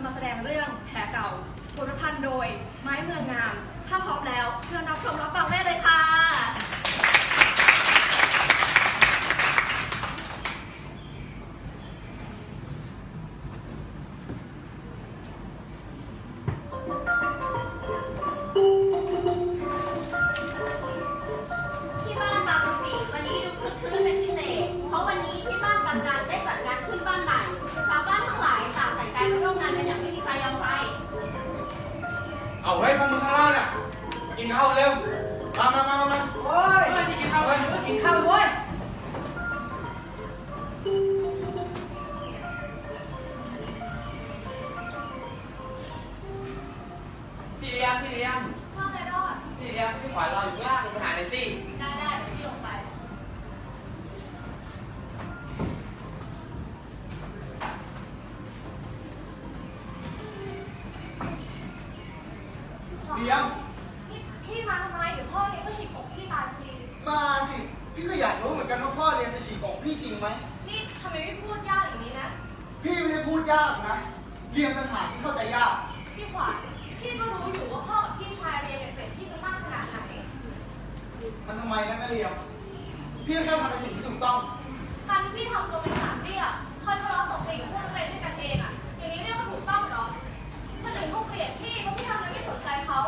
จะมาแสดงเรื่องแผลเก่าบทประพันธ์โดยไม้เมืองงาม ถ้าพร้อมแล้ว เชิญรับชมรับฟังได้เลยค่ะ กินข้าวเร็ว มามามามา วัญพี่ก็รู้อยู่ว่าพ่อกับพี่ชายเรียนเด็กๆพี่จะมากขนาดไหน มันทำไมนะนักเรียนพี่ก็แค่ทำในสิ่งที่ถูกต้อง การที่พี่ทำตัวเป็นสามเตี้ยคอยทะเลาะตบตีกับพวกนักเรียนด้วยกันเองอะ อย่างนี้เรียกว่าถูกต้องเหรอคนอื่นเขาเกลียดพี่เพราะพี่ทำอะไรไม่สนใจเขา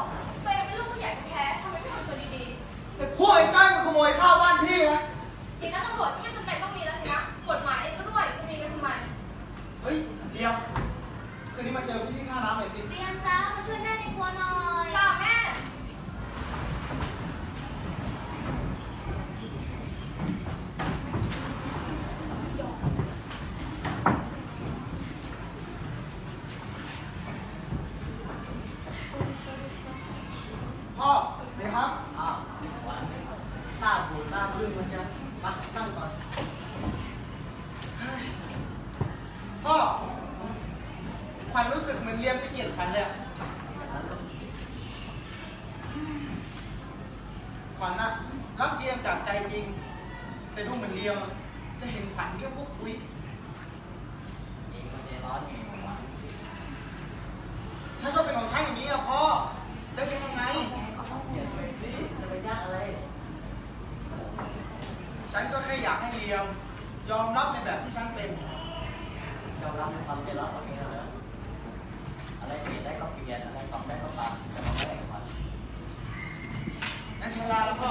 ตัวเองเป็นลูกผู้ใหญ่แท้ๆทำไมไม่ทำตัวดีแต่พวกไอ้ใกล้มันขโมยข้าวบ้านพี่นะๆทีนั้นตำรวจก็ไม่จำเป็นต้องมีแล้วสินะกฎหมายเองก็ด้วยจะมีไปทำไม เฮ้ยเลี้ยงคืนนี้มาเจอพี่ที่ท่าน้ำหน่อยสิเรียน จ้ามาช่วยแม่ในครัวหน่อย จ้าแม่ พ่อเดี๋ยวครับ อ้าวหวานหน้าบูดหน้าบึ้งมาจ้ะมานั่งก่อนเฮ้ยพ่อ ขวัญรู้สึกเหมือนเลียมจะเกลียดขวัญเลยอะขวัญน่ะรักเลียมจากใจจริง แต่ดูเหมือนเลียมอะจะเห็นขวัญแค่พวกคุย นี่มันจะร้อนไงวะ ฉันก็เป็นของฉันอย่างนี้อะพ่อ จะเป็นยังไง เปลี่ยนไปสิจะไปยากอะไร ฉันก็แค่อยากให้เลียม ยอมรับในแบบที่ฉันเป็น เรารับในความจะรับตรงนี้เหรออะไรเปลี่ยนได้ก็เปลี่ยนอะไรปรับได้ก็ปรับจะมาไม่ได้กับมัน งั้นฉันลาแล้วพ่อ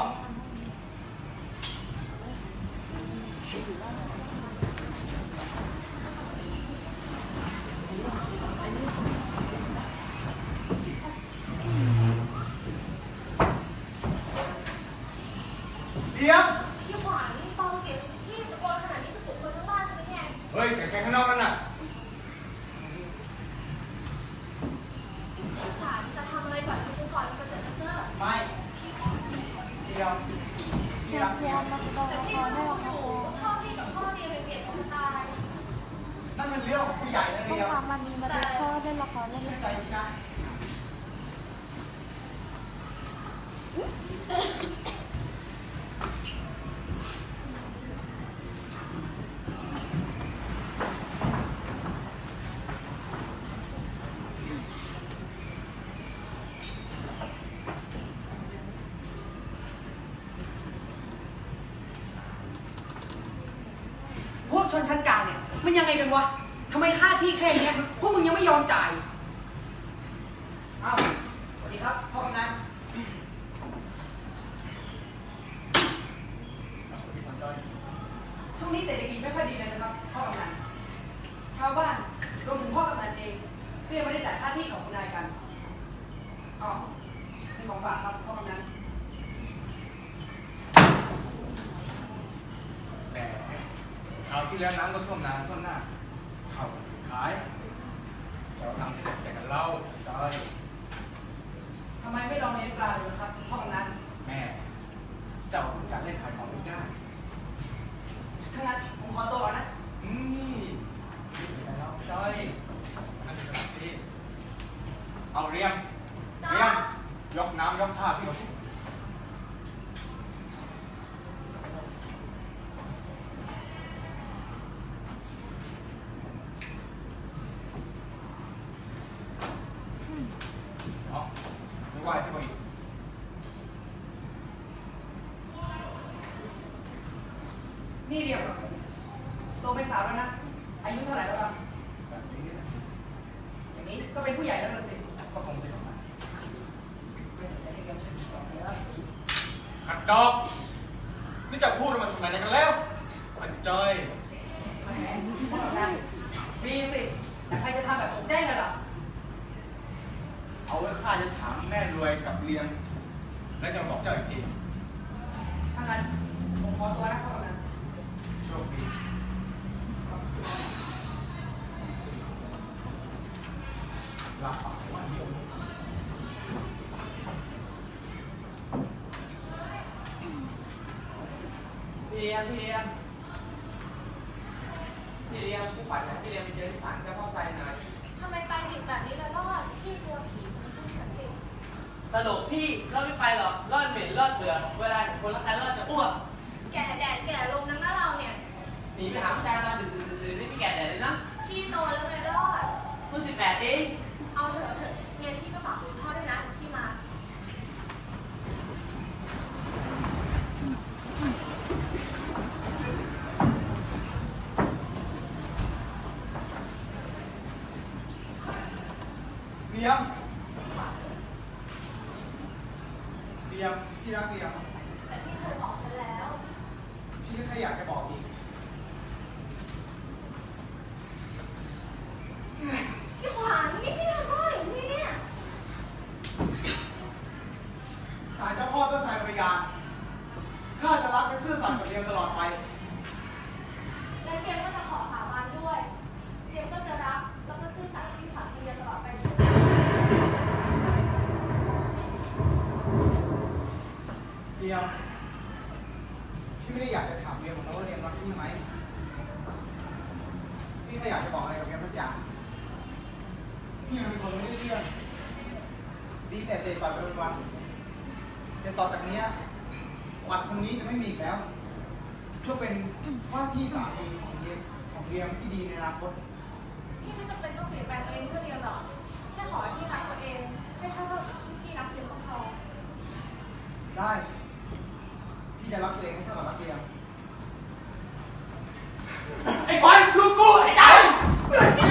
เลี้ยง พี่ขวัญเบาเสียงพี่ตะโกนขนาดนี้จะปลุกคนทั้งบ้านใช่ไหมเนี่ย เฮ้ยเสียงใครข้างนอกกันน่ะ พี่ขวัญจะทำอะไรก่อนดิฉันก่อนจะเจอจะเจอ ไม่เลี้ยงพี่รักเลี้ยง แต่พี่ก็รู้อยู่ว่าพ่อพี่กับพ่อเรียนเป็นเปลี่ยนเขาจะตาย นั่นมันเรื่องของผู้ใหญ่ นะต้องเลี้ยงพามันมีมาดูพ่อเล่นละครเล่นเชื่อละคร พี่นะ พวกชนชั้นกลางเนี่ย มันยังไงกันวะทำ ไมค่าที่แค่เนี้ยพวกมึงยังไม่ยอมจ่ายเอ้าสวัสดีครับพ่อกำนันช่วงนี้เศรษฐกิจไม่ค่อยดีเลยนะครับพ่อกำนันชาวบ้านรวมถึงพ่อกำนันเองก็ยังไม่ได้จ่ายค่าที่ของคุณนายกันอ๋อนี่ของฝากครับพ่อกำนันแหมคราวที่แล้วน้ำก็ท่วมนาท่วมหน้า เขาขายเราทำที่แจกกันเหล้าใช่ทำไมไม่ลองเลี้ยงปลาดูนะครับพ่อกำนันแม่ เจ้าการเล่นขายของไม่ได้ถ้างั้นผมขอตัวก่อนนะ อืมนี่นี่แล้วจ้อยนั่นจะกระสิเอาเรียมจ้าเรียมยกน้ำยกผ้าพี่มาสิ ไหว้นี่เดียวตัวไม่สาวแล้วนะ พี่เลี้ยงพี่เลี้ยงพี่เลี้ยงผู้ขวัญนะพี่เลี้ยงไปเจอที่ศาลจะพ่อไซนายทำไมไปดึกแบบนี้ละรอดพี่กลัวผีมันพูดกับสิตลกพี่รอดไม่ไปหรอกรอดเหม็นรอดเบื่อเวลาคนรักกันรอดจะอ้วกแก่แดดแก่ลมนั้นนะเราเนี่ย หนีไปหาผู้ชายตอนดึกๆๆๆนี่พี่แก่แดดเลยนะพี่โตแล้วไงรอดเพิ่งสิบแปดเอง ลี้ยมเรียมพี่รักเรียมแต่พี่เคยบอกฉันแล้ว พี่ก็แค่อยากจะบอก ก็อยากจะบอกอะไรกับแกสักอย่างพี่เป็นคนไม่ได้เรื่องดีแต่เตะต่อยไปวันแต่ต่อจากนี้วัดคนนี้จะไม่มีแล้วเพื่อเป็นว่าที่สามีของเรียมของเรียมที่ดีในอนาคตพี่ไม่จำเป็นต้องเปลี่ยนแปลงตัวเองเพื่อเรียมหรอกแค่ขอให้พี่รักตัวเองให้เท่าที่พี่รักเรียนก็พอได้พี่จะรักตัวเองให้เท่ากับรักเรียมไอ้ควายลูกกูไอ้ Yeah.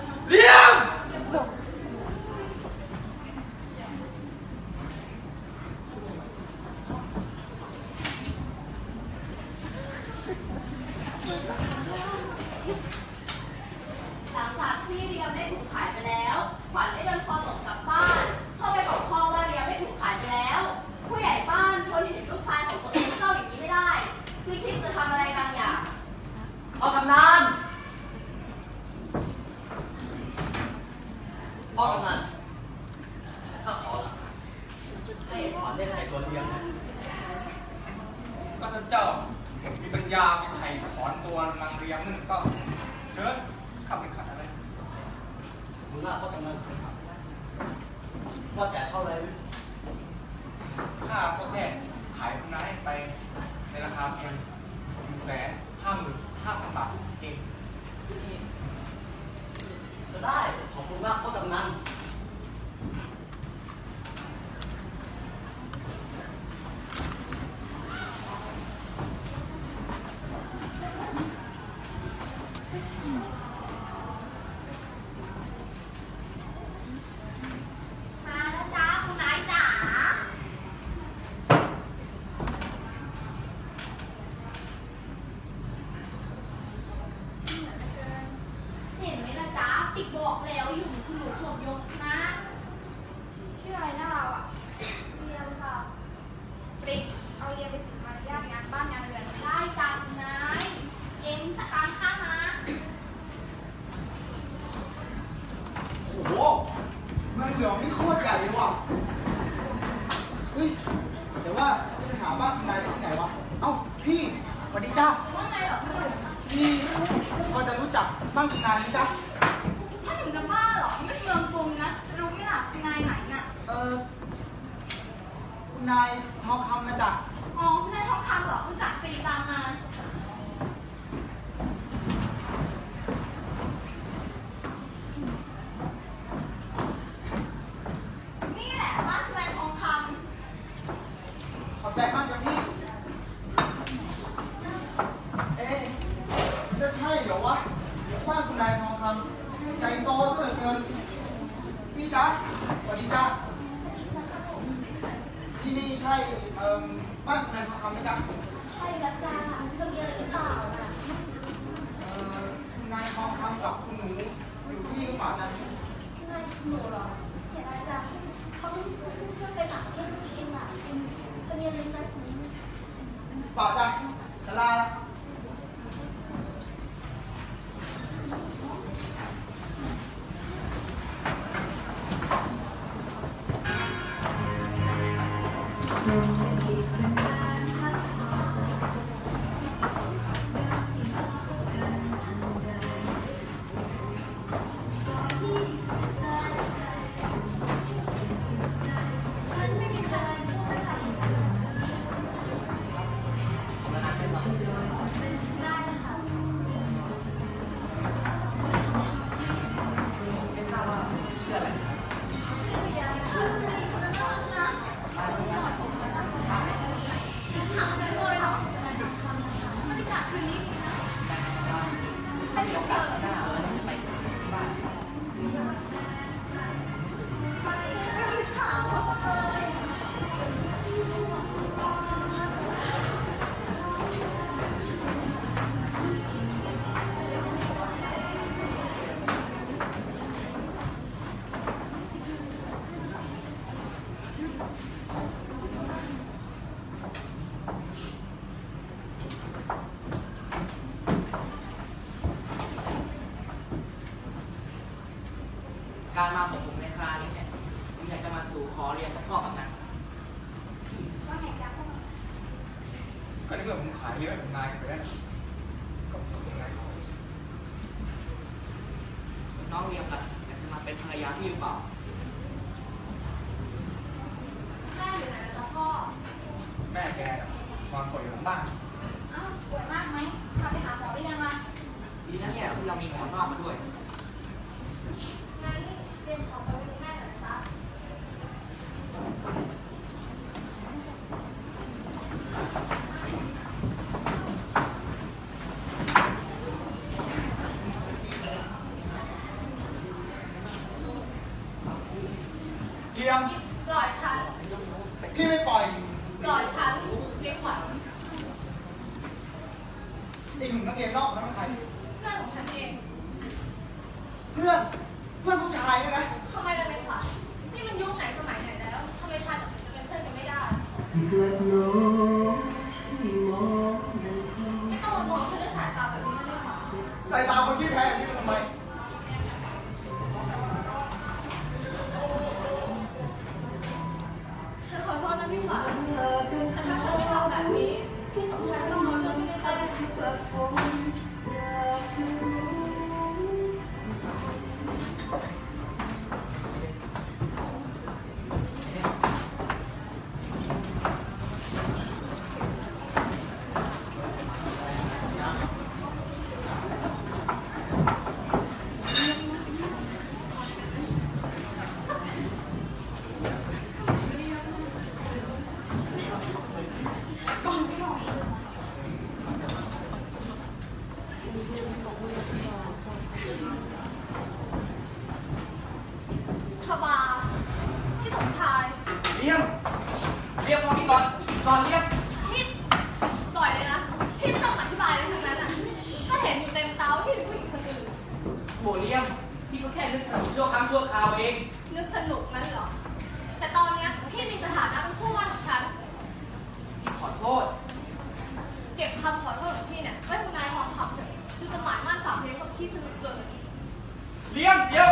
มึงน่าก็กำลังว่าแต่เท่าไหรวิ ข้าก็แค่ขายคุณนายไปในราคาเพียงหนึ่งแสนห้าหมื่นห้าพันบาทเอง ก็ได้ ขอบคุณมากก็กำนัน มาแล้วจ้าคุณนายจ๋า เห็นไหม ล่ะจ๊ะปิกบอกแล้วอยู่คุณหนูสวมยงนะ ชื่ออะไรนะเราอะเรียนค่ะปริกเอาเรียนไปฝึกมารยาทงานบ้านงานเรือนได้จ้าคุณนายเอ็งตามข้ามาโอ้โหเมืองเหลืองนี่โคตรใหญ่เลยว่ะเฮ้ยแต่ว่าจะไปหาบ้านคุณนายได้ที่ไหนวะ เอ้าพี่สวัสดีจ้าว่าไงเหรอคุณหนูพี่พอจะรู้จักบ้านคุณนายไหมจ๊ะ ถ้าถึงจะบ้าเหรอไม่เมืองกรุงนะจะรู้ไหมล่ะคุณนายไหนน่ะ เออคุณ นายทองคำนะจ๊ะ Come น้องเรียมล่ะอยากจะมาเป็นภรรยาพี่หรือเปล่าแม่อยู่ไหนแล้วจ๊ะพ่อ แม่แกน่ะวางป่วยอยู่หลังบ้าน อ้าวป่วยมากไหมพาไปหาหมอหรือยังล่ะ ดีนะเนี่ยที่เรามีหมอนอกมาด้วย งั้นเตรียมของไปไว้ดูแม่หน่อยนะจ๊ะ เรียม ปล่อยฉัน พี่ไม่ปล่อย ปล่อยฉันเจ๊ขวัญ ไอ้หนุ่มนักเรียนนอกนั้นเป็นใคร เพื่อนของฉันเอง เพื่อน เพื่อนผู้ชายเนี่ยนะทำไมล่ะเจ๊ขวัญนี่มันยุคไหนสมัยไหนแล้วทำไมฉันกับเธอจะเป็นเพื่อนกันไม่ได้ ไม่ต้องมามองฉันด้วยสายตาแบบนี้นะเจ๊ขวัญ สายตาคนที่แพ้พี่ทำไมฉันขอโทษนะพี่ขวัญแต่ถ้าฉัน คำขอโทษของพี่เนี่ยไม่ทำนายความขับเถอะคืจะหมายมานสามเพลงคนที่สนุกเกิน เลี้ยงเดี๋ยว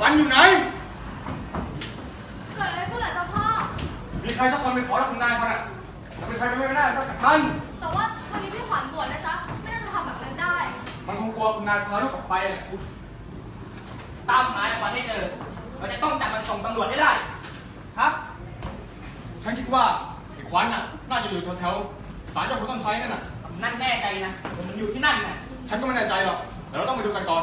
ขวัญอยู่ไหน เกิดอะไรขึ้นล่ะเจ้าพ่อ มีใครสักคนไปขอรับคุณนายเขาน่ะแต่เป็นใครไปไม่ได้นอกจากท่าน แต่ว่าวันนี้พี่ขวัญบวชนะจ๊ะ ไม่น่าจะทำแบบนั้นได้ มันคงกลัวคุณนายพาลูกออกไปแหละตามหมายขวัญให้เจอเราจะต้องจับมันส่งตำรวจให้ได้ ครับ ฉันคิดว่าไอ้ขวัญน่ะ น่าจะอยู่แถวๆศาลเจ้าพุณต้นไทรนั่นน่ะ นั่นแน่ใจนะมมันอยู่ที่นั่นน่ะ ฉันก็ไม่แน่ใจหรอกแต่เราต้องไปดูกันก่อน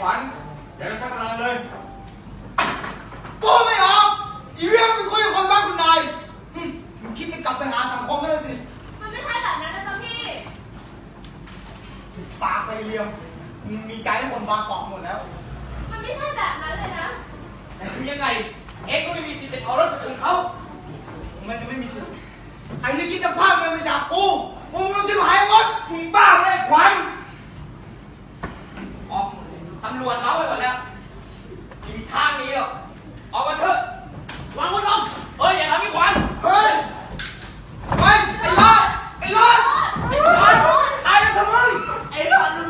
ขวัญเดี๋ยวเราใช้กำลังเลยกูไม่ออกอีเรียมไปคุยกับคนบ้านคุณนายหึมึงคิดจะกลับไปหาสังคมไม่ได้สิมันไม่ใช่แบบนั้นนะจ๊ะพี่ปากไปเรียมมึงมีใจให้คนบางกอกหมดแล้วมันไม่ใช่แบบนั้นเลยนะ แต่คือยังไง เอ็กซ์ก็ไม่มีสิทธิ์เป็นเขารถคนอื่นเขามันจะไม่มีสิทธิ์ใครที่คิดจะพากเงินไปจากกูมึงต้องชิบหายหมดมึงบ้าเลยขวัญออก ตำรวจเมาไปหมดแล้วไม่มีทางหนี้หรอกออกมาเถอะวางมือลงเฮ้ยอย่าทำพี่ขวัญเฮ้ยเฮ้ยไอ้รอดไอ้รอดไอ้รอดตายแล้วทำไมไอ้รอดมึง